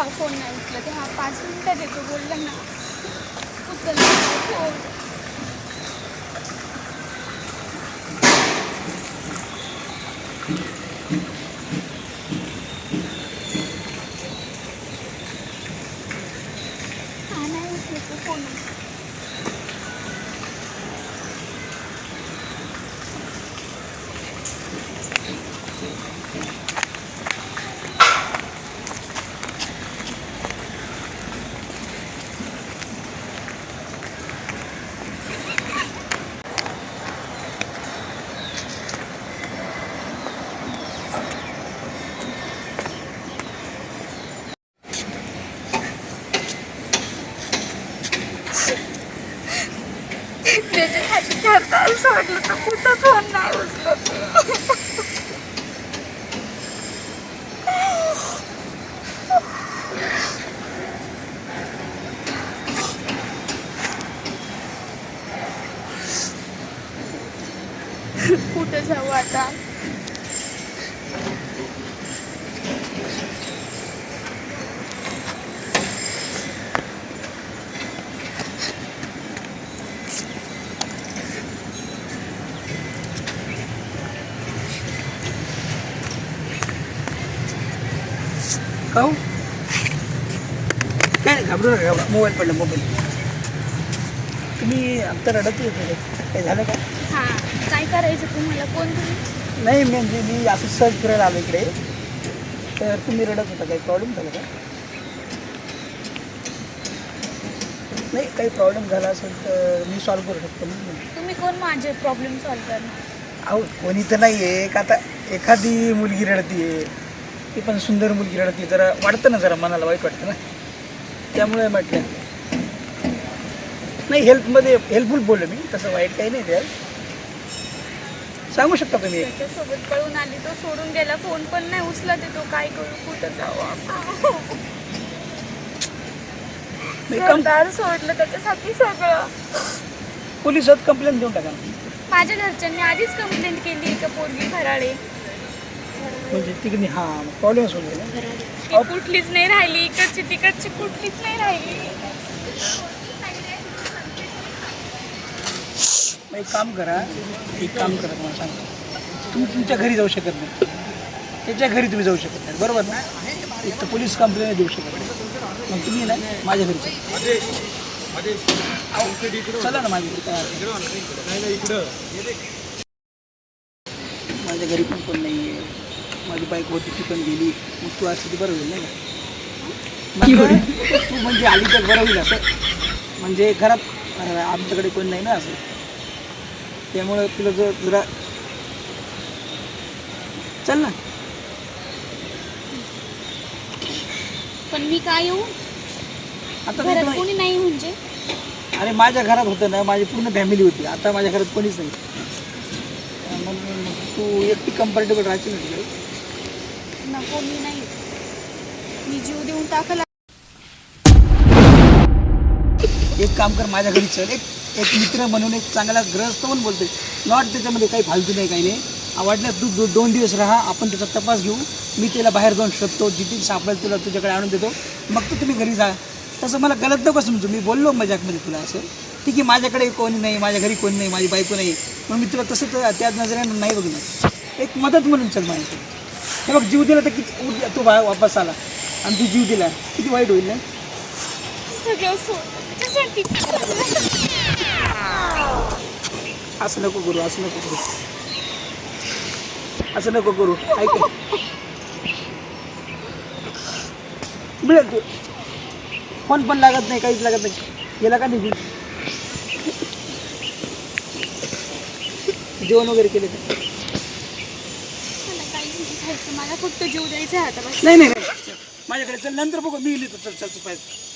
ते हा पाच मिनिटात येतो बोलला ना उचलला फोन हा नाही उचलतो फोन खाली सोडलं तर कुठं फोन नाही उचलत कुठं जाऊ आता? हो? काय नाही घाबरू नका घाबरू मोबाईल पडला मोबाईल तुम्ही आत्ता रडत होते काय झालं का हा काय करायचं तुम्हाला कोण तुम्ही नाही मी म्हणजे मी असं सर्च करायला आलो इकडे तर तुम्ही रडत होता काही प्रॉब्लेम झाला का नाही काही प्रॉब्लेम झाला असेल तर मी सॉल्व्ह करू शकतो ना तुम्ही कोण माझे प्रॉब्लेम सॉल्व्ह करणार अहो कोणी तर नाही आहे का आता एखादी मुलगी रडतीये ती पण सुंदर मुलगी रडती जरा वाटतं ना जरा मनाला वाईट वाटतं ना. त्यामुळे म्हटलं नाही हेल्पमध्ये हेल्पफुल बोललो मी. तसं वाईट काही नाही त्यात. सांगू शकता तुम्ही? त्याच्यासोबत पळून आली. तो सोडून गेला. फोन पण नाही उचला देतो काय करू? कुठं घरदार सोडलं त्याच्यासाठी सगळं. पोलिसात कंप्लेंट देऊन टाका. माझ्या घरच्यांनी आधीच कंप्लेंट केली का पोरगी फराळे म्हणजे तिकडे हां प्रॉब्लेम सोडले ना ती कुठलीच नाही राहिली इकडची तिकडची कुठलीच नाही राहिली. मग एक काम करा एक काम करा तुम्हाला सांगतो. तुम्ही तुमच्या घरी जाऊ शकत नाही. त्याच्या घरी तुम्ही जाऊ शकत नाही. बरोबर ना? एक तर पोलीस कंप्लेंट देऊ शकत. नाही मग तुम्ही ना माझ्या घरी चला. ना माझ्या घरी काय नाही. माझ्या घरी पण कोण नाही आहे माझी बाईक होती ती पण गेली. मग तू असली ती बरं होईल नाही का? तू म्हणजे आली तर बरं होईल असं. म्हणजे घरात आमच्याकडे कोण नाही ना असं. त्यामुळं तुला जर जरा चल ना. पण मी काय येऊ? आता घरात कोणी नाही म्हणजे? अरे माझ्या घरात होतं ना माझी पूर्ण फॅमिली होती. आता माझ्या घरात कोणीच नाही. म्हणून मग तू एकटी कम्फर्टेबल राहायची ना तिकडे? नको मी नाही. मी जीव देऊन टाकला. एक काम कर माझ्या घरी चल. एक एक मित्र म्हणून एक चांगला ग्रहस्थ पण बोलतोय. नॉट त्याच्यामध्ये काही फालतू नाही काही नाही. वाटलं तू दो दोन दिवस राहा आपण त्याचा तपास घेऊ. मी त्याला बाहेर जाऊन शोधतो जिथे सापडेल तुला तुझ्याकडे आणून देतो. मग तर तुम्ही घरी जा. तसं मला गलत नको समजू. मी बोललो मजाकमध्ये तुला असं. ठीक आहे माझ्याकडे कोणी नाही माझ्या घरी कोणी नाही माझी बायको नाही. मग मी तुला तसं त्या नजरेनं नाही बघणार. एक मदत म्हणून चल माझ्याकडे. हे बघ जीव दिला तर किती उद्या तू बा वापस आला. आणि तू जीव दिला. किती वाईट होईल ना? सगळं असं नको करू असं नको करू. असं नको करू. ऐक. मिळेल तू. फोन पण लागत नाही काहीच लागत नाही. गेला का निघून? जेवण वगैरे केले नाही खायचं मला फक्त जीव द्यायचा आहे आता. नाही नाही नाही. माझ्याकडे चल नंतर बघू मी लिहितो. चल चल चल पाहिजे चल